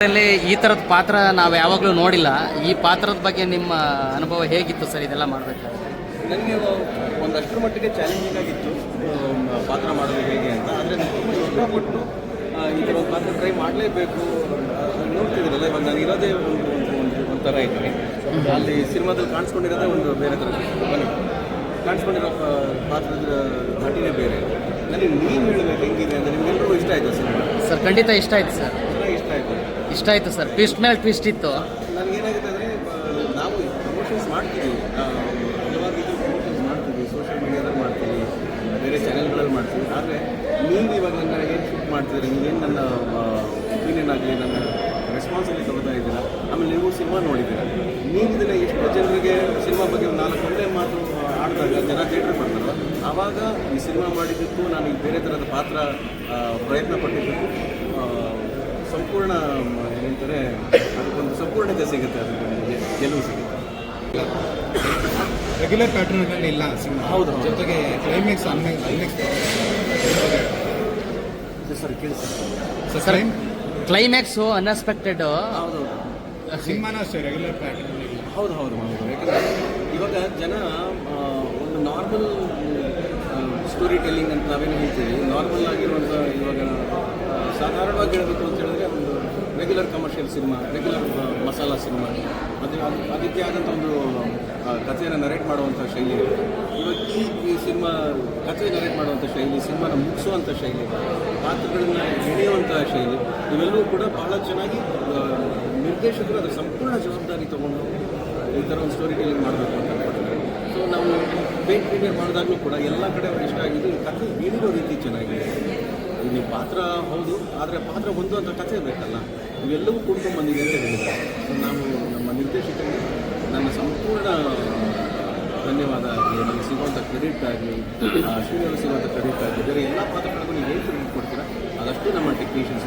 ಈ ಥರದ ಪಾತ್ರ ನಾವು ಯಾವಾಗಲೂ ನೋಡಿಲ್ಲ. ಈ ಪಾತ್ರದ ಬಗ್ಗೆ ನಿಮ್ಮ ಅನುಭವ ಹೇಗಿತ್ತು ಸರ್ ಇದೆಲ್ಲ ಮಾಡಬೇಕಾದ್ರೆ ನನಗೆ ಒಂದಷ್ಟು ಮಟ್ಟಿಗೆ ಚಾಲೆಂಜಿಂಗ್ ಆಗಿತ್ತು. ಪಾತ್ರ ಮಾಡೋದು ಹೇಗೆ ಅಂತ. ಆದರೆ ಇಷ್ಟಪಟ್ಟು ಈ ಥರ ಒಂದು ಪಾತ್ರ ಟ್ರೈ ಮಾಡಲೇಬೇಕು. ನೋಡ್ತಿದ್ದೀರಲ್ಲ ಇವಾಗ ನಾನು ಇರೋದೇ ಒಂದು ಒಂಥರ ಇದ್ದೀನಿ. ಅಲ್ಲಿ ಸಿನಿಮಾದಲ್ಲಿ ಕಾಣಿಸ್ಕೊಂಡಿರೋದೇ ಒಂದು ಬೇರೆ ಥರ ಕಾಣಿಸ್ಕೊಂಡಿರೋ ಪಾತ್ರದ ಘಟನೆ ಬೇರೆ. ನನಗೆ ನೀವು ಹೇಳಬೇಕು ಹೆಂಗಿದೆ ಅಂದರೆ ನಿಮ್ಗೆಲ್ಲರೂ ಇಷ್ಟ ಆಯಿತು ಸರ್ ಸರ್ ಖಂಡಿತ ಇಷ್ಟ ಆಯ್ತು ಸರ್. ಇಷ್ಟ ಆಯಿತು ಸರ್. ಟ್ವಿಸ್ಟ್ ಮೇಲೆ ಟ್ವಿಸ್ಟ್ ಇತ್ತು. ನನಗೇನಾಗುತ್ತೆ ಅಂದರೆ ನಾವು ಪ್ರಮೋಷನ್ಸ್ ಮಾಡ್ತೀವಿ. ಹಲವಾರು ರೀತಿ ಪ್ರಮೋಷನ್ಸ್ ಮಾಡ್ತೀವಿ. ಸೋಷಿಯಲ್ ಮೀಡಿಯಾದಲ್ಲಿ ಮಾಡ್ತೀವಿ. ಬೇರೆ ಚಾನೆಲ್ಗಳಲ್ಲಿ ಮಾಡ್ತೀವಿ. ಆದರೆ, ನೀವು ಇವಾಗ ಏನು ಶೂಟ್ ಮಾಡ್ತಿದ್ದೀರಿ? ನೀವೇನು ನನ್ನ ಒಪಿನಿಯನ್ ಆಗಲಿ, ನನ್ನ ರೆಸ್ಪಾನ್ಸಿಬಿಲಿ ತಗೋತಾ ಇದ್ದೀರಾ? ಆಮೇಲೆ ನೀವು ಸಿನಿಮಾ ನೋಡಿದ್ದೀರಾ? ನೀವು ಇದನ್ನ ಎಷ್ಟು ಜನರಿಗೆ ಸಿನಿಮಾ ಬಗ್ಗೆ ನಾಲ್ಕು ಒಳ್ಳೆ ಮಾತು ಆಡಿದಾಗ ಜನ ಥಿಯೇಟ್ರ್ ಬರ್ತಾರೋ ಆವಾಗ ಈ ಸಿನಿಮಾ ಮಾಡಿದ್ದಕ್ಕೂ ನಾನು ಬೇರೆ ಥರದ ಪಾತ್ರ ಪ್ರಯತ್ನ ಪಟ್ಟಿದ್ದಕ್ಕೂ ಸಂಪೂರ್ಣ ಏನಂತಾರೆ ಅದಕ್ಕೊಂದು ಸಂಪೂರ್ಣತೆ ಸಿಗುತ್ತೆ ಅದಕ್ಕೆ ನಿಮಗೆ ಗೆಲುವು ಸಿಗುತ್ತೆ. ರೆಗ್ಯುಲರ್ ಪ್ಯಾಟರ್ನಲ್ಲಿ ಇಲ್ಲ ಸಿನಿಮಾ. ಹೌದು. ಜೊತೆಗೆ ಕ್ಲೈಮ್ಯಾಕ್ಸ್ ಅನ್ಎಕ್ಸ್ ಸರ್ ಕೇಳಿ ಸರ್. ಸರ್ ಕ್ಲೈಮ್ಯಾಕ್ಸು ಅನ್ಎಕ್ಸ್ಪೆಕ್ಟೆಡ್ ಹೌದು ಸಿನಿಮಾನ ಅಷ್ಟೇ ರೆಗ್ಯುಲರ್ ಪ್ಯಾಟರ್ನ್ ಇಲ್ಲ. ಹೌದು ಹೌದು ಹೌದು. ಯಾಕಂದರೆ ಇವಾಗ ಜನ ಒಂದು ನಾರ್ಮಲ್ ಸ್ಟೋರಿ ಟೆಲ್ಲಿಂಗ್ ಅಂತ ನಾವೇನು ಹೇಳ್ತೀವಿ ನಾರ್ಮಲ್ ಆಗಿರುವಂಥ ಇವಾಗ ಸಾಧಾರಣವಾಗಿ ಹೇಳಬೇಕು ಅಂತ ಹೇಳಿದ್ರೆ regular commercial cinema regular masala cinema ಮತ್ತು ಅದು ಅದಕ್ಕೆ ಆದಂಥ ಒಂದು ಕಥೆಯನ್ನು ನರೇಟ್ ಮಾಡುವಂಥ ಶೈಲಿ ಇವತ್ತು ಈ ಸಿನಿಮಾ ಕಥೆ ನರೇಟ್ ಮಾಡುವಂಥ ಶೈಲಿ ಸಿನಿಮಾನ ಮುಗಿಸುವಂಥ ಶೈಲಿ, ಪಾತ್ರಗಳನ್ನ ಎಳೆಯುವಂಥ ಶೈಲಿ, ಇವೆಲ್ಲವೂ ಕೂಡ ಬಹಳ ಚೆನ್ನಾಗಿ ನಿರ್ದೇಶಕರು ಅದರ ಸಂಪೂರ್ಣ ಜವಾಬ್ದಾರಿ ತಗೊಂಡು ಈ ಥರ ಒಂದು ಸ್ಟೋರಿ ಟೆಲಿಂಗ್ ಮಾಡಬೇಕು ಅಂತ ಸೊ ನಾವು ಪೇಂಟ್ ಪ್ರೀಮಿಯರ್ ಮಾಡಿದಾಗಲೂ ಕೂಡ ಎಲ್ಲ ಕಡೆ ಇಷ್ಟ ಆಗಿದ್ದು ಕಥೆ ಹೇಳಿರೋ ರೀತಿ ಚೆನ್ನಾಗಿದೆ. ಇದು ಪಾತ್ರ ಹೌದು, ಆದರೆ ಪಾತ್ರ ಹೊಂದುವಂಥ ಕಥೆ ಬೇಕಲ್ಲ. ಇವೆಲ್ಲವೂ ಕುಡ್ಕೊಂಡು ಬಂದಿದೆ ಅಂತ ಹೇಳಿದ್ದಾರೆ. ಸೊ ನಾವು ನಮ್ಮ ನಿರ್ದೇಶಕರಿಗೆ ನನ್ನ ಸಂಪೂರ್ಣ ಧನ್ಯವಾದ. ಆಗಲಿ ನಮಗೆ ಸಿಗುವಂಥ ಕ್ರೆಡಿಟ್ ಆಗಲಿ ಸೀರಿಯಲ್ ಸಿಗುವಂಥ ಕ್ರೆಡಿಟ್ ಆಗಲಿ, ಬೇರೆ ಎಲ್ಲ ಪಾತ್ರಗಳಿಗೂ ನೀವು ಹೇಳ್ತೀರಿ ಕೊಡ್ತೀರಾ? ಅದಷ್ಟು ನಮ್ಮ ಟೆಕ್ನಿಷಿಯನ್ಸ್